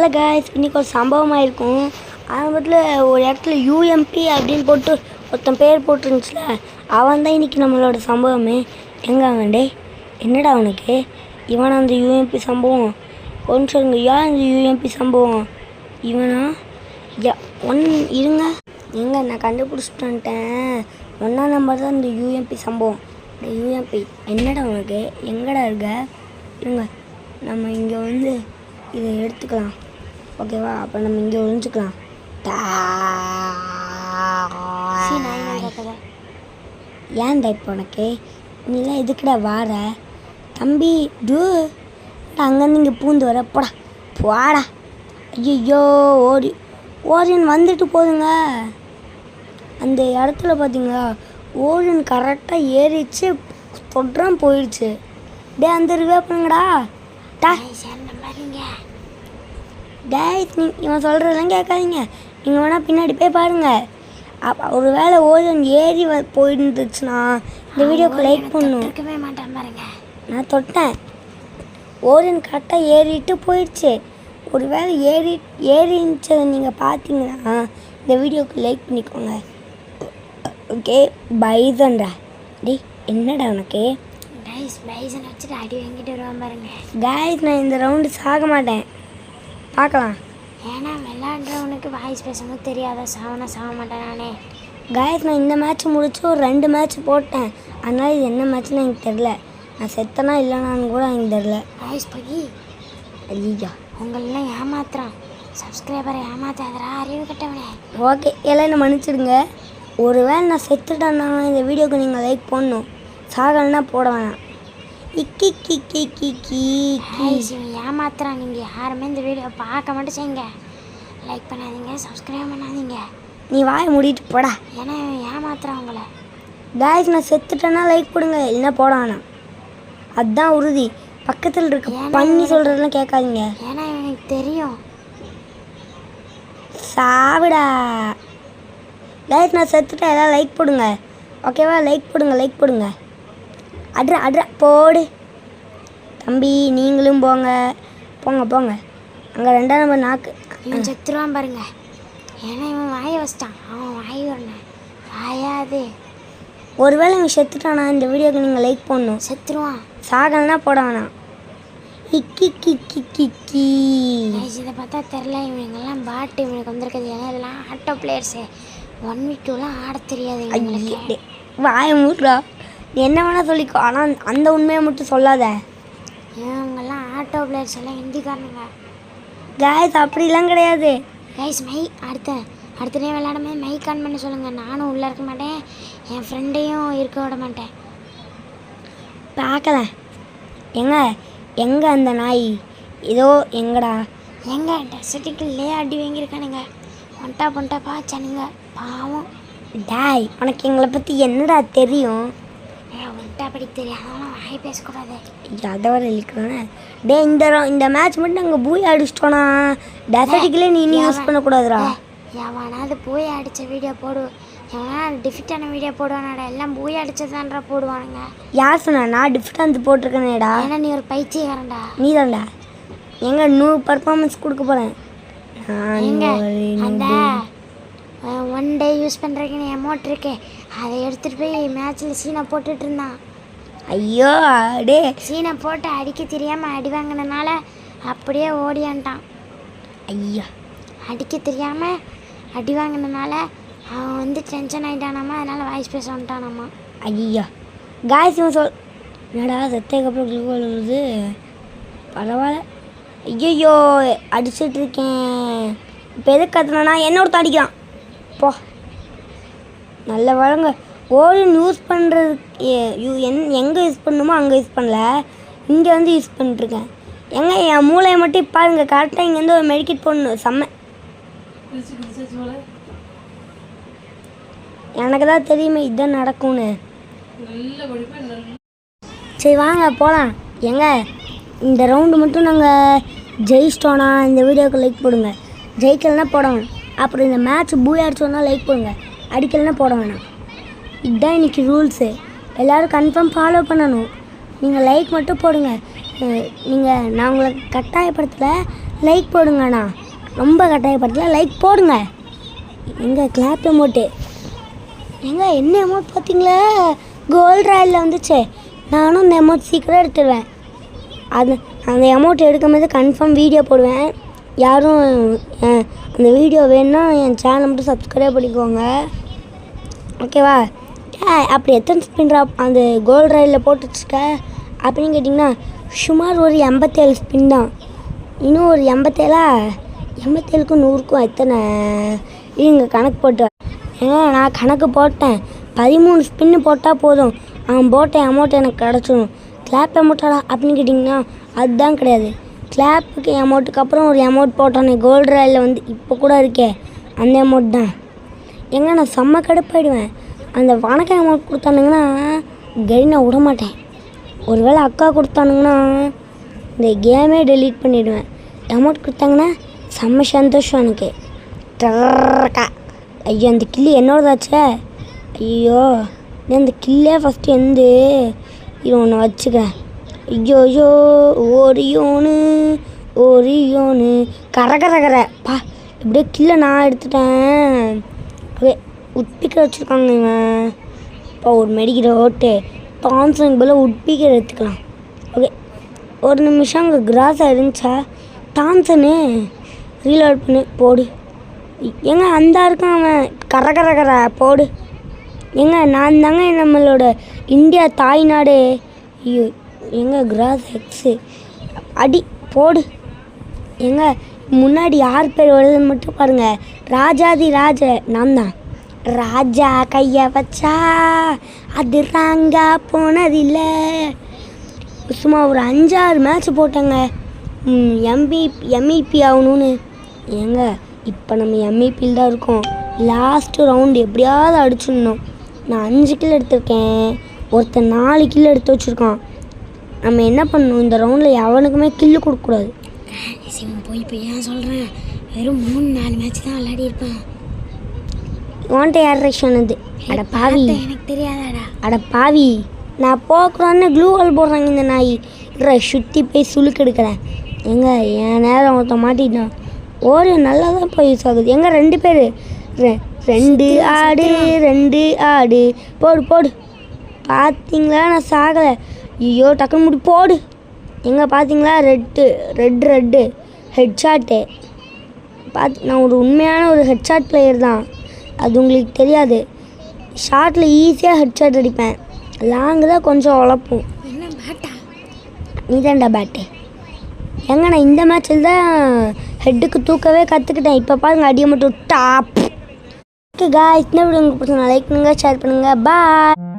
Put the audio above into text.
Hello guys இன்றைக்கி ஒரு சம்பவம் ஆயிருக்கும். ஆரம்பத்தில் ஒரு இடத்துல யூஎம்பி அப்படின்னு போட்டு ஒருத்தன் பேர் போட்டுருந்துச்சுல அவன் தான் இன்றைக்கி நம்மளோட சம்பவமே. எங்கே அவன்டே என்னடா அவனுக்கு இவன் அந்த யூஎம்பி சம்பவம்? ஒன்று சொல்லுங்க யார் அந்த யூஎம்பி சம்பவம்? இவனா? யா ஒன் இருங்க. எங்க நான் கண்டுபிடிச்சிட்டு வந்துட்டேன். ஒன்றாம் நம்பர் தான் இந்த யூஎம்பி சம்பவம். இந்த யூஎம்பி என்னடா உனக்கு? எங்கடா இருக்க? இருங்க நம்ம இங்கே வந்து இதை எடுத்துக்கலாம். ஓகேவா? அப்போ நம்ம இங்கே ஒழிஞ்சுக்கலாம் ஏன் இப்போ உனக்கு? நீலாம் எதுக்குடா வார? தம்பி டூ. அங்கேருந்து இங்கே பூந்து வர போடா. போடா. ஐயோ ஓடி. ஓரியன் வந்துட்டு போதுங்க. அந்த இடத்துல பார்த்தீங்களா ஓரியன் கரெக்டாக ஏறிச்சு தொடுறான் போயிடுச்சு டே அந்த ரிவே பண்ணுங்கடா டா. டேய் நீ இவன் சொல்கிறதெல்லாம் கேட்காதீங்க. நீங்கள் வேணால் பின்னாடி போய் பாருங்கள் அப்போ ஒரு வேளை ஓஜன் ஏறி வ போயிருந்துச்சுன்னா இந்த வீடியோக்கு லைக் பண்ணும் நான் தொட்டேன். ஓஜன் கரெக்டாக ஏறிட்டு போயிடுச்சு ஒரு வேளை ஏறி ஏறிச்சதை நீங்கள் பார்த்தீங்கன்னா இந்த வீடியோக்கு லைக் பண்ணிக்கோங்க. ஓகே பைசன்டா டேய் என்னடா உனக்கு? கைஸ் பைசன் வச்சுட்டு அடி வாங்கிட்டு வருவான் பாருங்க. காய்ஸ் நான் இந்த ரவுண்டு சாக மாட்டேன் பார்க்கலாம். ஏன்னா விளையாடுறவனுக்கு வாய்ஸ் பேசணும் தெரியாத சாவனா சாக மாட்டேன் நானே. காயஸ் நான் இந்த மேட்ச் முடிச்சு ஒரு ரெண்டு மேட்ச் போட்டேன். அதனால இது என்ன மேட்ச்னு எனக்கு தெரில நான் செத்தனா இல்லைனான்னு கூட எனக்கு தெரில வாய்ஸ் பகி ஐயா உங்களெல்லாம் ஏமாத்துறான். சப்ஸ்கிரைபரை ஏமாத்தாதரா அறிவு கட்டவனே. ஓகே எல்லாம் என்ன மன்னிச்சிடுங்க. ஒருவேளை நான் செத்துட்டேன்னா இந்த வீடியோக்கு நீங்கள் லைக் பண்ணணும் சாகலைன்னா போட வேணாம். இக்கி கி கி கி கி கைஸ் இவன் ஏமாத்துறான் நீங்கள் யாருமே இந்த வீடியோ பார்க்க மட்டும் செய்யுங்க. லைக் பண்ணாதீங்க சப்ஸ்கிரைப் பண்ணாதீங்க. நீ வாயை மூடிட்டு போடா. ஏன்னா ஏமாத்துறான் உங்களை காய்ஸ் நான் செத்துட்டேன்னா லைக் கொடுங்க இல்லைன்னா போட வேணாம் அதுதான் உறுதி. பக்கத்தில் இருக்க பண்ணி சொல்கிறதெல்லாம் கேட்காதீங்க. ஏன்னா இவனுக்கு தெரியும். சாவிடா. லைக் நான் செத்துட்டேன். எல்லாம் லைக் போடுங்க. ஓகேவா லைக் போடுங்க லைக் போடுங்க. அட்ரா அட்ரா போடு. தம்பி நீங்களும் போங்க. போங்க போங்க. அங்கே ரெண்டாம் நம்பர் நாக்கு இவன் செத்துருவான் பாருங்க. ஏன்னா இவன் வாயை வச்சிட்டான். அவன் வாய் வரணும் வாயாது. ஒருவேளை இவன் செத்துட்டானா? இந்த வீடியோக்கு நீங்கள் லைக் பண்ணணும் செத்துருவான். சாகலைன்னா போட வேணாம். இக்கி கி கி கி கி கைஸ் இதை பார்த்தா தெரில இவனுங்கெல்லாம் பாட்டு இவனுக்கு வந்திருக்குது ஏன்னா இதெல்லாம் ஆட்டோ பிளேயர்ஸு ஒன் வீக் டூலாம் ஆட தெரியாது வாயை மூடுறா நீ என்ன வேணால் சொல்லிக்கோ. ஆனால் அந்த உண்மையை மட்டும் சொல்லாத. இவங்கெல்லாம் ஆட்டோ பிளேயர்ஸ் எல்லாம் ஹிந்திக்காரனுங்க? காய்ஸ் அப்படிலாம் கிடையாது. கைஸ் மை அடுத்த அடுத்த டே விளையாடும்போது மைக் ஆன் பண்ண சொல்லுங்கள் நானும் உள்ளே இருக்க மாட்டேன். என் ஃப்ரெண்டையும் இருக்க விட மாட்டேன். பார்க்கல எங்க எங்க அந்த நாய்? இதோ எங்கடா? எங்க டெசர்ட்டிக்கல்லே அடி வாங்கியிருக்கானுங்க. ஒன்ட்டா பொண்டா பாச்சானுங்க பாவம். டாய் உனக்கு எங்களை பற்றி என்னடா தெரியும்? ஒன்ட்டா படி தெரியாதவங்களாம் வாய் பேசக்கூடாது. அதை வர இழுக்கிறோன்னே டே இந்த இந்த மேட்ச் மட்டும் நாங்கள் பூய் அடிச்சிட்டோனா டெசர்ட்டிக்கலே நீ இன்னும் யூஸ் பண்ணக்கூடாதுடா. எவனாவது போய் அடித்த வீடியோ போடு. எவனா டிஃபிட்டான வீடியோ போடுவானாடா. எல்லாம் போய் அடிச்சதான்றா போடுவானுங்க. யார் சொன்னா? நான் டிஃப்டாந்து போட்டிருக்கேனேடா. ஏன்னா நீ ஒரு பைத்தியக்காரன்டா. நீ தான்டா எங்க நூறு பர்ஃபார்மன்ஸ் கொடுக்க போகிறேன் எங்க? அந்த ஒன் டே யூஸ் பண்ணுறதுக்குன்னு அமௌண்ட் இருக்கே. அதை எடுத்துகிட்டு போய் மேட்ச்சில் சீனை போட்டுட்டு இருந்தான். ஐயோ டே சீனை போட்டு அடிக்க தெரியாமல் அடி வாங்கினனால அப்படியே ஓடியான்ட்டான். ஐயா. அடிக்க தெரியாமல் அடி வாங்கினனால அவன் வந்து டென்ஷன் ஆகிட்டானாமா அதனால் வாய்ஸ் பேச வந்துட்டானாமா. ஐயா. காய்ஸ் இவன் சொல் என்னடா செத்ததுக்கப்புறம் குளுக்கோல் வருது பரவாயில்ல. ஐயோ அடிச்சிட்டு இருக்கேன். இப்போ எதுக்கு கத்துனா என்ன ஒருத்தன் அடிக்கிறான். போ. நல்ல வழங்க ஓடின் யூஸ் பண்ணுறதுக்கு என் எங்கே யூஸ் பண்ணணுமோ அங்கே யூஸ் பண்ணல. இங்கே வந்து யூஸ் பண்ணிட்டுருக்கேன். எங்க என் மூளையை மட்டும் பாருங்க கரெக்டாக இங்கேருந்து ஒரு மெடிக்கெட் போடணும். செம்ம. எனக்கு தான் தெரியுமே இதுதான் நடக்கும்னு. சரி வாங்க போகலாம் எங்க இந்த ரவுண்டு மட்டும் நாங்கள் ஜெயிச்சிட்டோன்னா இந்த வீடியோவுக்கு லைக் போடுங்க. ஜெயிக்கலைன்னா போட வேணாம். அப்புறம் இந்த மேட்ச் பூ அடிச்சோன்னா லைக் போடுங்க. அடிக்கலைன்னா போட வேணாம். இதுதான் இன்றைக்கி ரூல்ஸு. எல்லோரும் கன்ஃபார்ம் ஃபாலோ பண்ணணும். நீங்கள் லைக் மட்டும் போடுங்க. நீங்கள் நான் உங்களை கட்டாயப்படுத்தலை லைக் போடுங்கண்ணா ரொம்ப கட்டாயப்படுத்தல லைக் போடுங்க. எங்கள் கிளாப் அமௌண்ட்டு எங்க என்ன அமௌண்ட் பார்த்தீங்களா? கோல்ட் ராயலில் வந்துச்சு. நானும் இந்த அமௌண்ட் சீக்கிரம் எடுத்துடுவேன் அது அந்த அமௌண்ட் எடுக்கும்போது கன்ஃபார்ம் வீடியோ போடுவேன். யாரும் அந்த வீடியோ வேணும்னா என் சேனல் மட்டும் சப்ஸ்கிரைப் பண்ணிக்கோங்க. ஓகேவா ஏ அப்படி எத்தனை ஸ்பின்ரா அந்த கோல்ட் ரயிலில் போட்டுச்சுக்க. அப்படின்னு கேட்டிங்கன்னா சுமார் ஒரு எண்பத்தேழு ஸ்பின் தான். இன்னும் ஒரு எண்பத்தேழா? எண்பத்தேழுக்கும் நூறுக்கும் எத்தனை இங்கே கணக்கு போட்டு ஏங்க நான் கணக்கு போட்டேன். பதிமூணு ஸ்பின்னு போட்டால் போதும். அவன் போட்ட அமௌண்ட் எனக்கு கிடச்சிடும் கிளாப் அமௌண்ட்டாடா அப்படின்னு கேட்டிங்கன்னா அதுதான் கிடையாது. கிளாப்புக்கு அமௌண்ட்டுக்கு அப்புறம் ஒரு அமௌண்ட் போட்டானே கோல்டு ரயிலில் வந்து இப்போ கூட இருக்கே அந்த அமௌண்ட் தான். எங்க நான் செம்ம கடுப்பாயிடுவேன். அந்த வணக்கம் அமௌண்ட் கொடுத்தானுங்கன்னா கறி நான் விட மாட்டேன் ஒருவேளை அக்கா கொடுத்தானுங்கன்னா இந்த கேமே டெலீட் பண்ணிவிடுவேன் அமௌண்ட் கொடுத்தாங்கன்னா செம்ம சந்தோஷம் எனக்கு. டர்ரக்கா ஐயோ அந்த கில்லி என்னோடதாச்சே? ஐயோ நீ அந்த கில்லே ஃபஸ்ட்டு எந்து இது ஒன்று வச்சுக்க ஐயோ ஐயோ ஓரியோனு ஓரியோனு கர கர கர. பா இப்படியே கில்லை நான் எடுத்துட்டேன். அப்படியே உட்பிக்க வச்சுருக்காங்க இவன். இப்போ ஒரு மெடிக்கிற ஓட்டு. தான்சனுக்கு போல் உட்பிக்க எடுத்துக்கலாம். ஓகே ஒரு நிமிஷம் அங்கே கிராஸாக இருந்துச்சா? தான்சனு ரீலோட் பண்ணு போடு. ஏங்க அந்த இருக்கான் அவன். கர கர கர போடு. ஏங்க நான் தாங்க நம்மளோட இந்தியா தாய்நாடு ஐயோ எங்க கிராஸ் எக்ஸு அடி போடு. ஏங்க முன்னாடி யார் பேர் வருதுன்னு மட்டும் பாருங்க. ராஜாதி ராஜ நான் தான். ராஜா கைய வச்சா அது ராங்கா போனதில்லை. சும்மா ஒரு அஞ்சாறு மேட்ச் போட்டேங்க. எம்பி எம்இபி ஆகணும்னு. ஏங்க இப்போ நம்ம எம்இபியில் தான் இருக்கோம். லாஸ்ட்டு ரவுண்டு எப்படியாவது அடிச்சிடணும். நான் அஞ்சு கிலோ எடுத்திருக்கேன். ஒருத்தன் நாலு கிலோ எடுத்து வச்சுருக்கான். நம்ம என்ன பண்ணணும்? இந்த ரவுண்டில் எவனுக்குமே கில்லு கொடுக்கக்கூடாது. சிவன் போய் இப்போ ஏன் சொல்கிறேன் வெறும் மூணு நாலு மேட்ச் தான் விளையாடி இருப்பேன் வாண்ட யார் சொன்னது? அட பாவி. எனக்கு தெரியாதாடா. அட பாவி. நான் போக்குறோன்னு க்ளூ வால் போடுறாங்க இந்த நாய். இல்லை சுற்றி போய் சுளுக்கு எடுக்கிறேன். எங்க என் நேரம் ஒருத்த மாட்டிட்டான். ஓடு நல்லா தான் போய் யூஸ் ஆகுது. எங்க ரெண்டு பேர்? ரெண்டு ஆடு ரெண்டு ஆடு. போடு போடு. பார்த்தீங்களா நான் சாகலை. ஐயோ டக்குன்னு முடி போடு. எங்க பார்த்தீங்களா ரெட்டு ரெட் ரெட்டு ஹெட்ஷாட்டு பார்த்து நான் ஒரு உண்மையான ஒரு ஹெட்ஷாட் பிளேயர் தான். அது உங்களுக்கு தெரியாது. ஷார்ட்டில் ஈஸியாக ஹெட்ஷாட் அடிப்பேன். லாங்கு தான் கொஞ்சம் உழப்பும். என்ன பேட்டா நீ தான்டா பேட்டு எங்க நான் இந்த மேட்ச்சில் தான் ஹெட்டுக்கு தூக்கவே கற்றுக்கிட்டேன் இப்போ பாருங்க அடியை மட்டும் டாப் ஓகே காய்ஸ் இந்த வீடியோ உங்களுக்கு பிடிச்சா லைக் பண்ணுங்கள் ஷேர் பண்ணுங்கள் பாய்